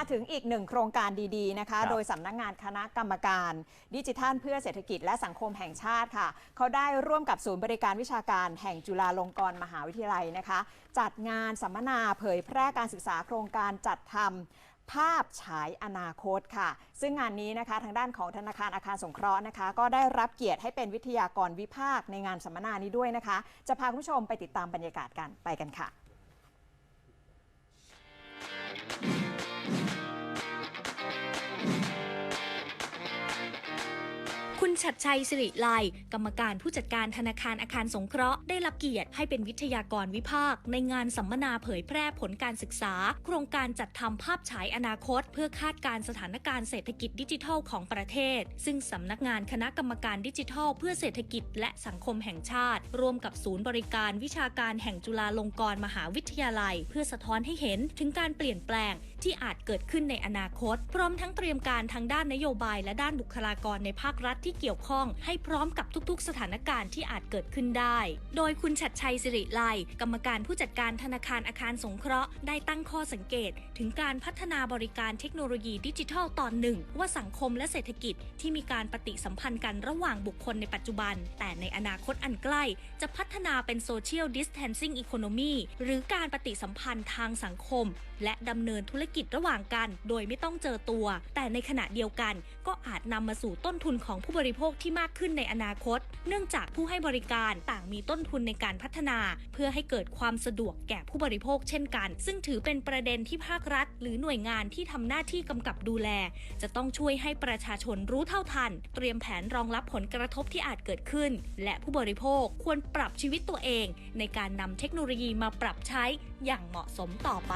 มาถึงอีกหนึ่งโครงการดีๆนะคะครับโดยสำนักงานคณะกรรมการ ดิจิทัลเพื่อเศรษฐกิจและสังคมแห่งชาติค่ะ เขาได้ร่วมกับศูนย์บริการวิชาการแห่งจุฬาลงกรณ์มหาวิทยาลัยนะคะ จัดงานสัมมนาเผยแพร่การศึกษาโครงการจัดทำภาพฉายอนาคตค่ะ ซึ่งงานนี้นะคะทางด้านของธนาคารอาคารสงเคราะห์นะคะ ก็ได้รับเกียรติให้เป็นวิทยากรวิภาคในงานสัมมนานี้ด้วยนะคะ จะพาคุณผู้ชมไปติดตามบรรยากาศกันไปกันค่ะ คุณชัดชัยสิริไลกรรมการผู้จัดการธนาคารอาคารสงเคราะห์ได้รับเกียรติให้เป็นวิทยากรวิภาคในงานสัมมนาเผยแพร่ผลการศึกษา โครงการจัดทำภาพฉายอนาคต เพื่อคาดการสถานการณ์เศรษฐกิจดิจิทัลของประเทศ ซึ่งสำนักงานคณะกรรมการดิจิทัล เพื่อเศรษฐกิจและสังคมแห่งชาติ ร่วมกับศูนย์บริการวิชาการแห่งจุฬาลงกรณ์มหาวิทยาลัย เพื่อสะท้อนให้เห็นถึงการเปลี่ยนแปลงที่อาจเกิดขึ้นในอนาคต พร้อมทั้งเตรียมการทางด้านนโยบายและด้านบุคลากรในภาครัฐที่เกี่ยวข้องให้พร้อมกับทุกๆ สถานการณ์ที่อาจเกิดขึ้นได้ โดยคุณชัดชัยสิริไลกรรมการผู้จัดการธนาคารอาคารสงเคราะห์ได้ตั้งข้อสังเกต ถึงการพัฒนาบริการเทคโนโลยีดิจิทัลตอนหนึ่ง ว่าสังคมและเศรษฐกิจที่มีการปฏิสัมพันธ์กันระหว่างบุคคลในปัจจุบัน แต่ในอนาคตอันใกล้ จะพัฒนาเป็นโซเชียลดิส a ทนซิ่งอีโคโนมีหรือการปฏิสัมพันธ์ทางสังคม และดำเนินธุรกิจระหว่างกัน โดยไม่ต้องเจอตัว แต่ในขณะเดียวกัน ก็อาจนำมาสู่ต้นทุนของผู้บริริโภคที่มากขึ้นในอนาคต เนื่องจากผู้ให้บริการต่างมีต้นทุนในการพัฒนา เพื่อให้เกิดความสะดวกแก่ผู้บริโภคเช่นกัน ซึ่งถือเป็นประเด็นที่ภาครัฐ หรือหน่วยงานที่ทำหน้าที่กำกับดูแล จะต้องช่วยให้ประชาชนรู้เท่าทัน เตรียมแผนรองรับผลกระทบที่อาจเกิดขึ้น และผู้บริโภคควรปรับชีวิตตัวเอง ในการนำเทคโนโลยีมาปรับใช้อย่างเหมาะสมต่อไป